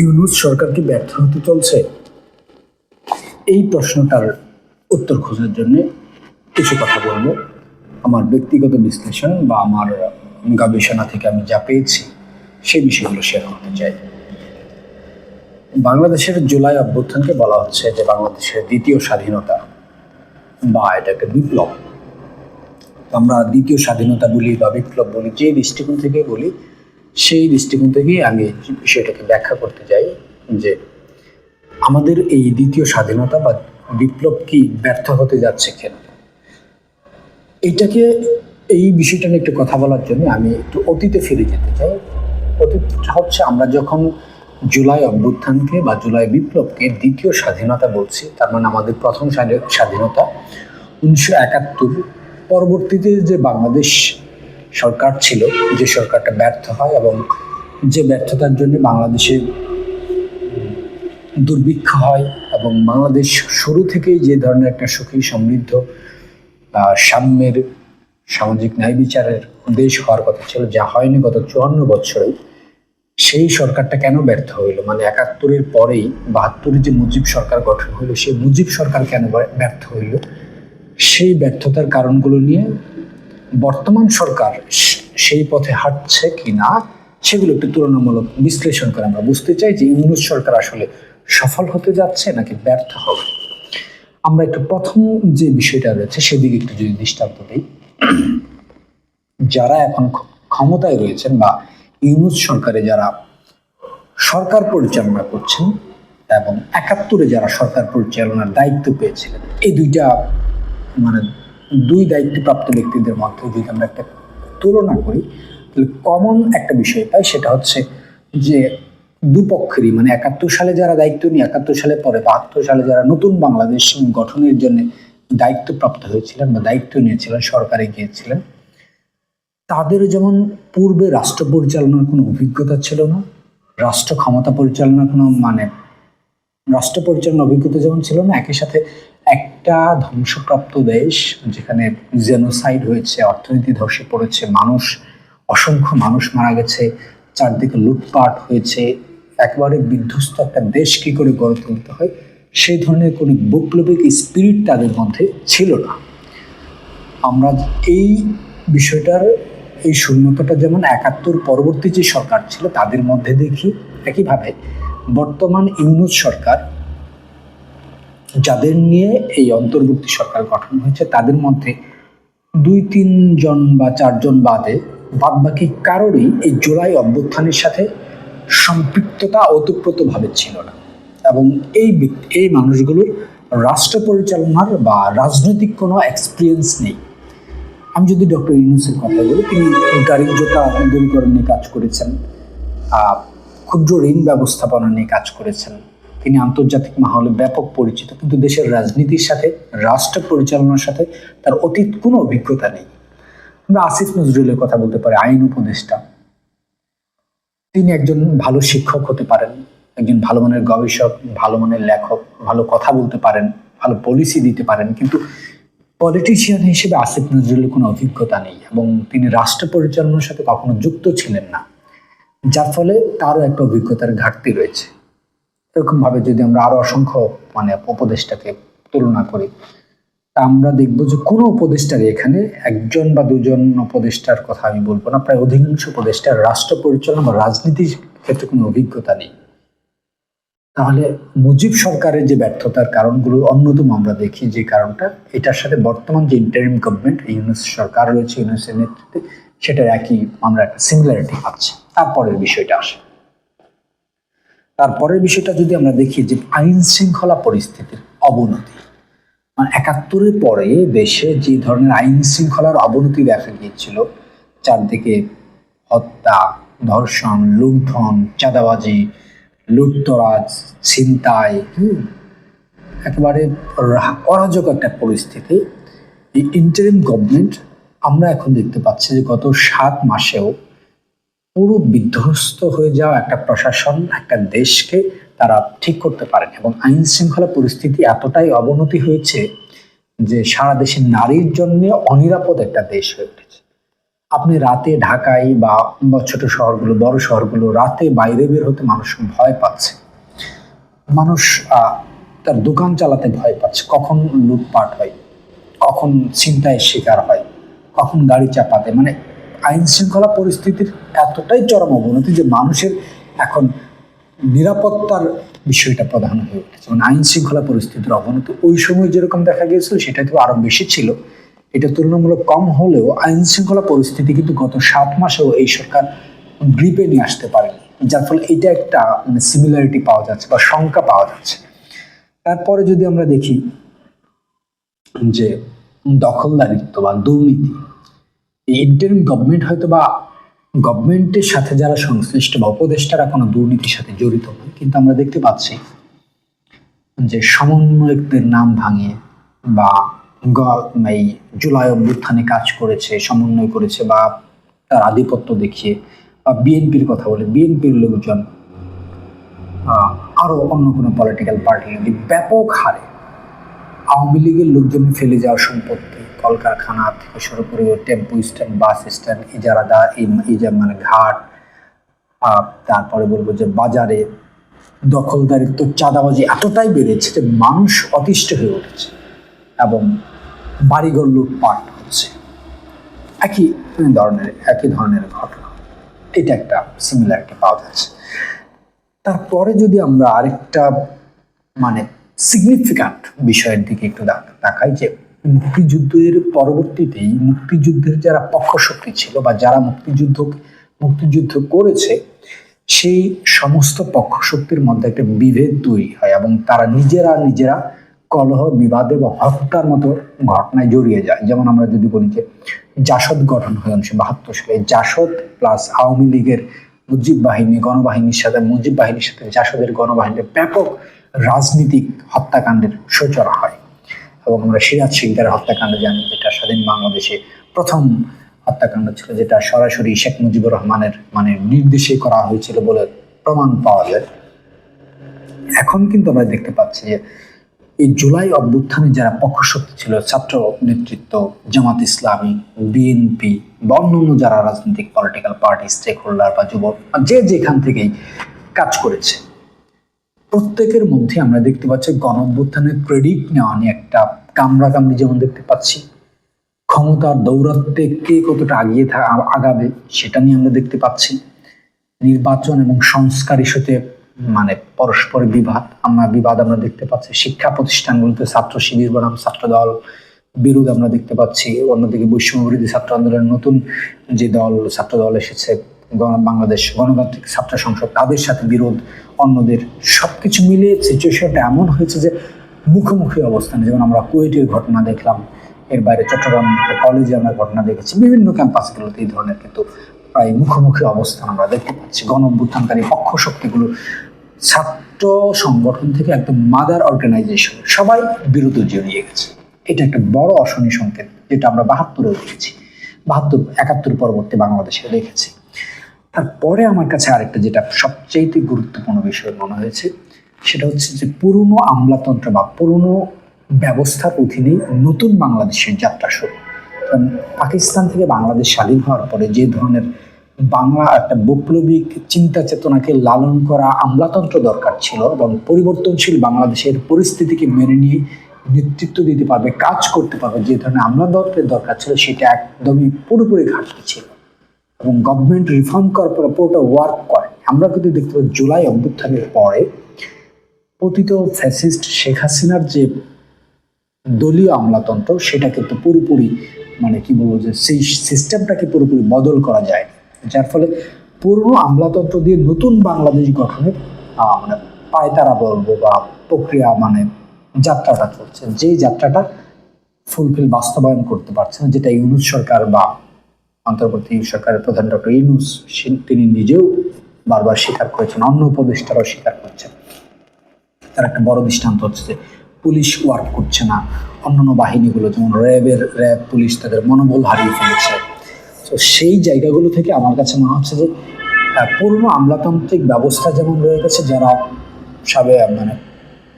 ইউনুস সরকার কি ব্যর্থ হতে চলছে? এই প্রশ্নটার উত্তর খোঁজার জন্য কিছু কথা বলব। আমার ব্যক্তিগত বিশ্লেষণ বা আমার গবেষণা থেকে আমি যা পেয়েছি সেই বিষয়গুলো শেয়ার করতে চাই। বাংলাদেশের জুলাই অভ্যুত্থানকে বলা হচ্ছে যে বাংলাদেশের দ্বিতীয় স্বাধীনতা বা এটাকে বিপ্লব। আমরা দ্বিতীয় স্বাধীনতা বলি বা বিপ্লব বলি, যে দৃষ্টিকোণ থেকে বলি সেই দৃষ্টিকোণ থেকেই আমি বিষয়টাকে ব্যাখ্যা করতে চাই যে আমাদের এই দ্বিতীয় স্বাধীনতা বা বিপ্লব কি ব্যর্থ হতে যাচ্ছে কেন? এইটাকে এই বিষয়টা নিয়ে একটু কথা বলার জন্য আমি একটু অতীতে ফিরে যেতে চাই। অতীতটা হচ্ছে আমরা যখন জুলাই অভ্যুত্থানকে বা জুলাই বিপ্লবকে দ্বিতীয় স্বাধীনতা বলছি, তার মানে আমাদের প্রথম স্বাধীনতা, উনিশশো একাত্তর পরবর্তীতে যে বাংলাদেশ সরকার ছিল, যে সরকারটা ব্যর্থ হয় এবং যে ব্যর্থতার জন্য বাংলাদেশে দুর্ভিক্ষ হয় এবং বাংলাদেশ শুরু থেকেই যে ধরনের একটা সুখী, সমৃদ্ধ সাম্যের সামাজিক ন্যায় বিচারের দেশ হওয়ার কথা ছিল, যা হয়নি গত চুয়ান্ন বছরে, সেই সরকারটা কেন ব্যর্থ হইল? মানে একাত্তরের পরেই বাহাত্তরে যে মুজিব সরকার গঠন হইল, সেই মুজিব সরকার কেন ব্যর্থ হইল? সেই ব্যর্থতার কারণগুলো নিয়ে বর্তমান সরকার সেই পথে হাঁটছে কি না সেগুলো একটু তুলনামূলক বিশ্লেষণ করে আমরা বুঝতে চাই যে ইউনুস সরকার আসলে সফল হতে যাচ্ছে নাকি ব্যর্থ হবে। আমরা একটু প্রথম যে বিষয়টা রয়েছে, সেদিকে একটু যদি দৃষ্টান্ত দিই। যারা এখন ক্ষমতায় রয়েছেন বা ইউনুস সরকারে যারা সরকার পরিচালনা করছেন এবং একাত্তরে যারা সরকার পরিচালনার দায়িত্ব পেয়েছিলেন, এই দুইটা মানে দুই দায়িত্বপ্রাপ্ত ব্যক্তিদের মধ্যে যদি আমরা একটা তুলনা করি, তাহলে কমন একটা বিষয় পাই সেটা হচ্ছে যে দুপক্ষেরই মানে একাত্তর সালে যারা দায়িত্ব নিয়ে, একাত্তর সালে পরে বাহাত্তর সালে যারা নতুন বাংলাদেশ গঠনের জন্য দায়িত্বপ্রাপ্ত হয়েছিলেন বা দায়িত্ব নিয়েছিলেন, সরকারে গিয়েছিলেন, তাদের যেমন পূর্বে রাষ্ট্র পরিচালনার কোনো অভিজ্ঞতা ছিল না, রাষ্ট্র ক্ষমতা পরিচালনার কোনো মানে রাষ্ট্র পরিচালনার অভিজ্ঞতা যেমন ছিল না, একই সাথে একটা ধ্বংসপ্রাপ্ত দেশ যেখানে জেনোসাইড হয়েছে, অর্থনীতি ধসে পড়েছে, মানুষ, অসংখ্য মানুষ মারা গেছে, চারদিকে লুটপাট হয়েছে, একেবারে বিধ্বস্ত একটা দেশ কি করে গড়ে তুলতে হয়? সেই ধরনের কোনো বৈপ্লবিক স্পিরিট তাদের মধ্যে ছিল না। আমরা এই বিষয়টার, এই শূন্যতাটা যেমন একাত্তর পরবর্তী যে সরকার ছিল, তাদের মধ্যে দেখি, একইভাবে বর্তমান ইউনুস সরকার যাদের নিয়ে এই অন্তর্বর্তী সরকার গঠন হয়েছে, তাদের মধ্যে দুই, তিনজন বা চারজন বাদে বাদ বাকি কারোরই এই জুলাই অভ্যুত্থানের সাথে সম্পৃক্ততা ওতপ্রোতভাবে ছিল না। এবং এই এই মানুষগুলোর রাষ্ট্র পরিচালনার বা রাজনৈতিক কোনো এক্সপিরিয়েন্স নেই। আমি যদি ডক্টর ইউনুসের কথা বলি, তিনি জোতা দূরীকরণ নিয়ে কাজ করেছেন ক্ষুদ্র ঋণ ব্যবস্থাপনা নিয়ে কাজ করেছেন তিনি আন্তর্জাতিক মহলে ব্যাপক পরিচিত। কিন্তু দেশের রাজনীতির সাথে, রাষ্ট্র পরিচালনার সাথে তার অতীত কোনো অভিজ্ঞতা নেই। আমরা আসিফ নজরুলের কথা বলতে পারি, আইন উপদেষ্টা। তিনি একজন ভালো শিক্ষক হতে পারেন, একজন ভালো মানের গবেষক, ভালো মানের লেখক, ভালো কথা বলতে পারেন, ভালো পলিসি দিতে পারেন। কিন্তু পলিটিশিয়ান হিসেবে আসিফ নজরুলের কোনো অভিজ্ঞতা নেই এবং তিনি রাষ্ট্র পরিচালনার সাথে কখনো যুক্ত ছিলেন না, যার ফলে তারও একটা অভিজ্ঞতার ঘাটতি রয়েছে। এরকম ভাবে যদি আমরা আরও অসংখ্য মানে উপদেষ্টাকে তুলনা করি, তা আমরা দেখব যে কোনো উপদেষ্টারই এখানে একজন বা দুজন উপদেষ্টার কথা আমি বলব না। প্রায় অধিকাংশ উপদেষ্টার রাষ্ট্র পরিচালনা বা রাজনীতির ক্ষেত্রে কোনো অভিজ্ঞতা নেই। তাহলে মুজিব সরকারের যে ব্যর্থতার কারণগুলো অন্যতম আমরা দেখি যে কারণটা, এটার সাথে বর্তমান যে ইন্টারিম গভর্নমেন্ট ইউনুস সরকার রয়েছে, ইউনুসের নেতৃত্বে, সেটার একই, আমরা একটা সিমিলারিটি পাচ্ছি তারপরের বিষয়টা আসে। তারপরের বিষয়টা যদি আমরা দেখি যে আইন শৃঙ্খলা পরিস্থিতির অবনতি মানে একাত্তরের পরে দেশে যে ধরনের আইন শৃঙ্খলার অবনতি দেখা গিয়েছিল, চারদিকে হত্যা, ধর্ষণ, লুণ্ঠন, চাঁদাবাজি, লুটতরাজ, ছিনতাই, হুম, একেবারে অরাজক একটা পরিস্থিতি। এই ইন্টারিম গভর্নমেন্ট আমরা এখন দেখতে পাচ্ছি যে গত সাত মাসেও পুরো বিধ্বস্ত হয়ে যাওয়া একটা প্রশাসন, একটা দেশকে তারা ঠিক করতে পারেন এবং আইন শৃঙ্খলা পরিস্থিতি এতটাই অবনতি হয়েছে যে সারা দেশের নারীর জন্য অনিরাপদ একটা দেশ হয়ে উঠেছে। আপনি রাতে ঢাকায় বা বা ছোট শহরগুলো, বড় শহরগুলো রাতে বাইরে বের হতে মানুষ ভয় পাচ্ছে। মানুষ তার দোকান চালাতে ভয় পাচ্ছে। কখন লুটপাট হয়? কখন ছিনতাইয়ের শিকার হয়? কখন গাড়ি চাপাতে? মানে আইন শৃঙ্খলা পরিস্থিতির এতটাই চরম অবনতি যে মানুষের এখন নিরাপত্তার বিষয়টা প্রধান হয়ে উঠেছে। মানে আইন শৃঙ্খলা পরিস্থিতির অবনতি ওই সময় যেরকম দেখা গিয়েছিল, সেটা তো আরও বেশি ছিল। এটা তুলনামূলক কম হলেও আইন শৃঙ্খলা পরিস্থিতি কিন্তু গত সাত মাসেও এই সরকার গ্রিপে নিয়ে আসতে পারেনি। যার ফলে এটা একটা মানে সিমিলারিটি পাওয়া যাচ্ছে বা শঙ্কা পাওয়া যাচ্ছে। তারপরে যদি আমরা দেখি যে দখলদারিত্ব বা দুর্নীতি ইন্টারিম গভর্নমেন্ট হয়তো বা গভর্নমেন্টের সাথে যারা সংশ্লিষ্ট বা উপদেষ্টারা কোনো দুর্নীতির সাথে জড়িত নয় কিন্তু আমরা দেখতে পাচ্ছি যে সমন্বয়কদের নাম ভাঙিয়ে বা এই জুলাই অভ্যুত্থানে কাজ করেছে সমন্বয় করেছে বা তার আধিপত্য দেখিয়ে বা বিএনপির কথা বলে বিএনপির লোকজন আহ, আরও অন্য কোনো পলিটিক্যাল পার্টি ব্যাপক হারে আওয়ামী লীগের লোকজন ফেলে যাওয়া সম্পত্তি কলকারখানা থেকে শুরু করে টেম্পো স্ট্যান্ড, বাস স্ট্যান্ড, ইজারাদা এই যে মানে ঘাট তারপরে বলব যে বাজারে দখলদারিত্ব, চাঁদাবাজি এতটাই বেড়েছে যে মানুষ অতিষ্ঠ হয়ে উঠেছে এবং বাড়িঘর লুটপাট হচ্ছে। একই ধরনের একই ধরনের ঘটনা। এটা একটা সিমিলারিটি পাওয়া যাচ্ছে। তারপরে যদি আমরা আরেকটা মানে সিগনিফিক্যান্ট বিষয়ের দিকে একটু তাক- তাকাই যে মুক্তিযুদ্ধের পরবর্তীতেই মুক্তিযুদ্ধের যারা পক্ষশক্তি ছিল বা যারা মুক্তিযুদ্ধ মুক্তিযুদ্ধ করেছে, সেই সমস্ত পক্ষশক্তির মধ্যে একটা বিভেদ তৈরি হয় এবং তারা নিজেরা নিজেরা কলহ, বিবাদ এবং হত্যার মতো ঘটনায় জড়িয়ে যায়। যেমন আমরা যদি বলি যে জাসদ গঠন হয় উনিশশো বাহাত্তর সালে। জাসদ প্লাস আওয়ামী লীগের মুজিব বাহিনী, গণবাহিনীর সাথে, মুজিব বাহিনীর সাথে জাসদের গণবাহিনীর ব্যাপক রাজনীতিক হত্যাকাণ্ডের সূচনা হয়। এবং আমরা সিরাজ সিকদারের হত্যাকাণ্ড জানি, যেটা স্বাধীন বাংলাদেশে প্রথম হত্যাকাণ্ড ছিল, যেটা সরাসরি শেখ মুজিবুর রহমানের মানে নির্দেশে করা হয়েছিল বলে প্রমাণ পাওয়া যায়। এখন কিন্তু আমরা দেখতে পাচ্ছি যে এই জুলাই অভ্যুত্থানে যারা পক্ষশক্তি ছিল, ছাত্র নেতৃত্ব, জামাত ইসলামী, বিএনপি বা অন্যান্য যারা রাজনৈতিক পলিটিক্যাল পার্টি স্টেক হোল্ডার বা যুবক, যে যেখান থেকেই কাজ করেছে প্রত্যেকের মধ্যে আমরা দেখতে পাচ্ছি গণ অভ্যুত্থানের ক্রেডিট নেওয়া নিয়ে একটা কামড়া কামড়ি যেমন দেখতে পাচ্ছি। ক্ষমতার দৌরাত্মে কে কতটা আগিয়ে আগাবে সেটা নিয়ে আমরা দেখতে পাচ্ছি। নির্বাচন এবং সংস্কার ইস্যুতে মানে পরস্পর বিবাদ, আমরা বিবাদ আমরা দেখতে পাচ্ছি। শিক্ষা প্রতিষ্ঠানগুলোতে ছাত্র শিবির বনাম, ছাত্র দল বিরোধ আমরা দেখতে পাচ্ছি। অন্যদিকে বৈষম্য বিরোধী ছাত্র আন্দোলনের নতুন যে দল, ছাত্র দল এসেছে বাংলাদেশ গণতান্ত্রিক ছাত্র সংসদ তাদের সাথে বিরোধ, অন্যদের সবকিছু মিলিয়ে সিচুয়েশনটা এমন হয়েছে যে মুখোমুখি অবস্থান, যেমন আমরা কুয়েটের ঘটনা দেখলাম, এর বাইরে চট্টগ্রাম কলেজে আমরা ঘটনা দেখেছি, বিভিন্ন ক্যাম্পাসগুলোতে এই ধরনের কিন্তু প্রায় মুখোমুখি অবস্থান আমরা দেখতে পাচ্ছি। গণ পক্ষ শক্তিগুলো ছাত্র সংগঠন থেকে একদম মাদার অর্গানাইজেশন সবাই বিরুদ্ধে জড়িয়ে গেছে। এটা একটা বড় অশনি সংকেত, যেটা আমরা বাহাত্তরেও দেখেছি। বাহাত্তর, একাত্তর পরবর্তী বাংলাদেশে দেখেছি। তারপরে আমার কাছে আরেকটা যেটা সবচেয়ে গুরুত্বপূর্ণ বিষয় মনে হয়েছে, সেটা হচ্ছে যে পুরনো আমলাতন্ত্র বা পুরনো ব্যবস্থার অধীনে নতুন বাংলাদেশের যাত্রা শুরু। পাকিস্তান থেকে বাংলাদেশ স্বাধীন হওয়ার পরে যে ধরনের বাংলা একটা বৈপ্লবিক চিন্তা চেতনাকে লালন করা আমলাতন্ত্র দরকার ছিল এবং পরিবর্তনশীল বাংলাদেশের পরিস্থিতিকে মেনে নিয়ে নেতৃত্ব দিতে পারবে, কাজ করতে পারবে, যে ধরনের আমলাতন্ত্রের দরকার ছিল, সেটা একদমই পুরোপুরি ঘাটতি ছিল। এবং গভর্নমেন্ট রিফর্ম করার পরে পুরোটা ওয়ার্ক করে। আমরা কিন্তু দেখতে পাই জুলাই অভ্যুত্থানের পরে পতিত ফ্যাসিস্ট শেখ হাসিনার যে দলীয় আমলাতন্ত্র, সেটা কিন্তু পুরোপুরি মানে কি বলব যে সেই সিস্টেমটাকে পুরোপুরি বদল করা যায় যার ফলে পুরনো আমলাতন্ত্র দিয়ে নতুন বাংলাদেশ গঠনের মানে পায়তারা বলব বা প্রক্রিয়া মানে যাত্রাটা চলছে। যেই যাত্রাটা ফুলফিল বাস্তবায়ন করতে পারছে না, যেটা ইউনুস সরকার বা অন্তর্বর্তী সরকারের প্রধান ডক্টর ইউনুস তিনি নিজেও বারবার স্বীকার করেছেন, অন্য উপদেষ্টারাও স্বীকার করছেন। তার একটা বড় দৃষ্টান্ত হচ্ছে যে পুলিশ ওয়ার্ক করছে না। অন্যান্য বাহিনীগুলো যেমন র্যাবের র্যাব, পুলিশ তাদের মনোবল হারিয়ে ফেলেছে। তো সেই জায়গাগুলো থেকে আমার কাছে মনে হচ্ছে যে পুরনো আমলাতান্ত্রিক ব্যবস্থা যেমন রয়ে গেছে, যারা সবে মানে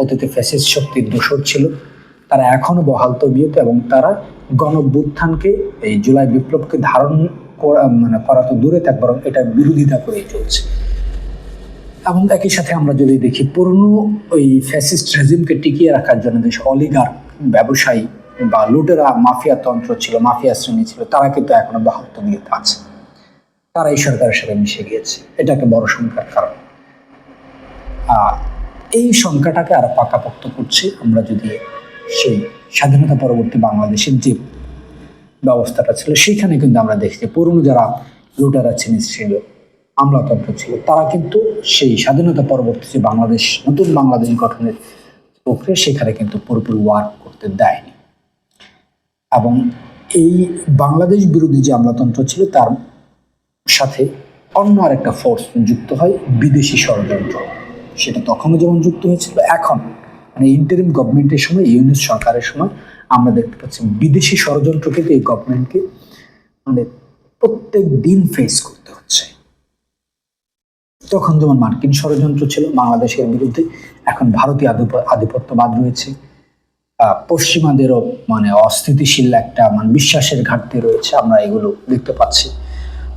অতীতে ফ্যাসিস্ট শক্তির দোষর ছিল, তারা এখনও বহাল তবিয়ত এবং তারা গণভ্যুত্থানকে এই জুলাই বিপ্লবকে ধারণ করা মানে করা তো দূরে থাক, বরং এটা বিরোধিতা করে চলছে। এবং একই সাথে আমরা যদি দেখি, পুরনো ওই ফ্যাসিস্ট রেজিমকে টিকিয়ে রাখার জন্য দেশ অলিগার ব্যবসায়ী বা লুটেরা মাফিয়া তন্ত্র ছিল, মাফিয়া শ্রেণি ছিল, তারা কিন্তু এখনও বাহাত্ত দিয়ে আছে। তারা এই সরকারের সাথে মিশে গিয়েছে। এটা একটা বড় সংখ্যার কারণ। এই সংখ্যাটাকে আরও পাকাপোক্ত করছে আমরা যদি সেই স্বাধীনতা পরবর্তী বাংলাদেশের যে ব্যবস্থাটা ছিল, সেখানে কিন্তু আমরা দেখি যে পুরনো যারা লুটারা শ্রেণি ছিল আমলাতন্ত্র ছিল, তারা কিন্তু সেই স্বাধীনতা পরবর্তী যে বাংলাদেশ, নতুন বাংলাদেশ গঠনের প্রক্রিয়া সেখানে কিন্তু পুরোপুরি ওয়ার্ক করতে দেয়নি। এবং এই বাংলাদেশ বিরোধী যে আমলাতন্ত্র ছিল, তার সাথে অন্য আরেকটা ফোর্স যুক্ত হয়, বিদেশি ষড়যন্ত্র। সেটা তখনও যেমন যুক্ত হয়েছিল, এখন মানে ইন্টারিম গভর্নমেন্টের সময়, ইউনিস সরকারের সময়, আমরা দেখতে পাচ্ছি বিদেশি ষড়যন্ত্র এই গভর্নমেন্টকে মানে প্রত্যেক দিন ফেস করতে হচ্ছে। তখন যেমন মার্কিন ষড়যন্ত্র ছিল, বাংলাদেশের বিরুদ্ধে এখন ভারতীয় আধিপ- আধিপত্যবাদ রয়েছে। পশ্চিমাদেরও মানে অস্থিতিশীল একটা মানে বিশ্বাসের ঘাটতি রয়েছে, আমরা এগুলো দেখতে পাচ্ছি।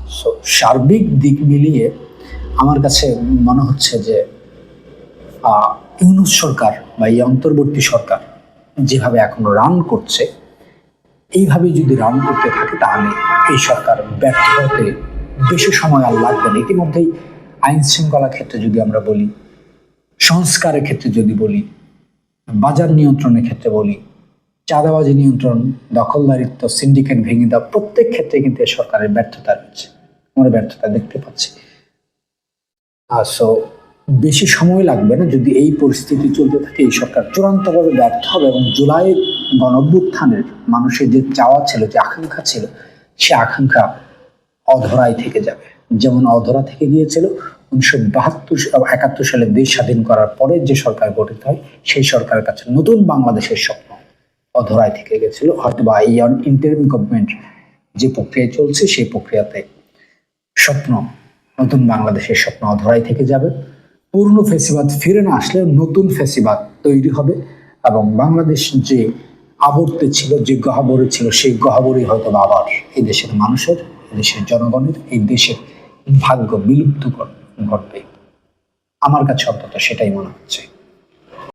সো সার্বিক দিক মিলিয়ে আমার কাছে মনে হচ্ছে যে ইউনুস সরকার বা এই অন্তর্বর্তী সরকার যেভাবে এখন রান করছে, এইভাবে যদি রান করতে থাকে তাহলে এই সরকার ব্যর্থ হতে বেশি সময় আর লাগবে না। ইতিমধ্যেই আইন শৃঙ্খলা ক্ষেত্রে যদি আমরা বলি, সংস্কারের ক্ষেত্রে যদি বলি, বাজার নিয়ন্ত্রণের ক্ষেত্রে বলি, চাঁদাবাজি নিয়ন্ত্রণ, দখলদারিত্ব সিন্ডিকেট ভেঙে দেওয়া, প্রত্যেক ক্ষেত্রে কিন্তু এই সরকারের ব্যর্থতা রয়েছে। আমরা ব্যর্থতা দেখতে পাচ্ছি। আর সো বেশি সময় লাগবে না যদি এই পরিস্থিতি চলতে থাকে, এই সরকার চূড়ান্তভাবে ব্যর্থ হবে এবং জুলাই গণভ্যুত্থানের মানুষের যে চাওয়া ছিল, যে আকাঙ্ক্ষা ছিল, সে আকাঙ্ক্ষা অধরাই থেকে যাবে। যেমন অধরা থেকে গিয়েছিল উনিশশো বাহাত্তর একাত্তর সালে দেশ স্বাধীন করার পরে যে সরকার গঠিত হয়, সেই সরকারের কাছে নতুন বাংলাদেশের স্বপ্ন অধরায় থেকে গেছিল হয়তো বা এই ইন্টারিম গভর্নমেন্ট যে প্রক্রিয়া চলছে, সেই প্রক্রিয়াতে স্বপ্ন, নতুন বাংলাদেশের স্বপ্ন অধরাই থেকে যাবে। পুরনো ফেসিবাদ, ফিরে না আসলে নতুন ফেসিবাদ তৈরি হবে এবং বাংলাদেশ যে আবর্তে ছিল, যে গহাবরে ছিল, সেই গহাবরই হয়তো আবার এই দেশের মানুষের দেশের জনগণের, এই দেশের ভাগ্য বিলুপ্ত ঘট- ঘটবে। আমার কাছে অন্তত সেটাই মনে হচ্ছে।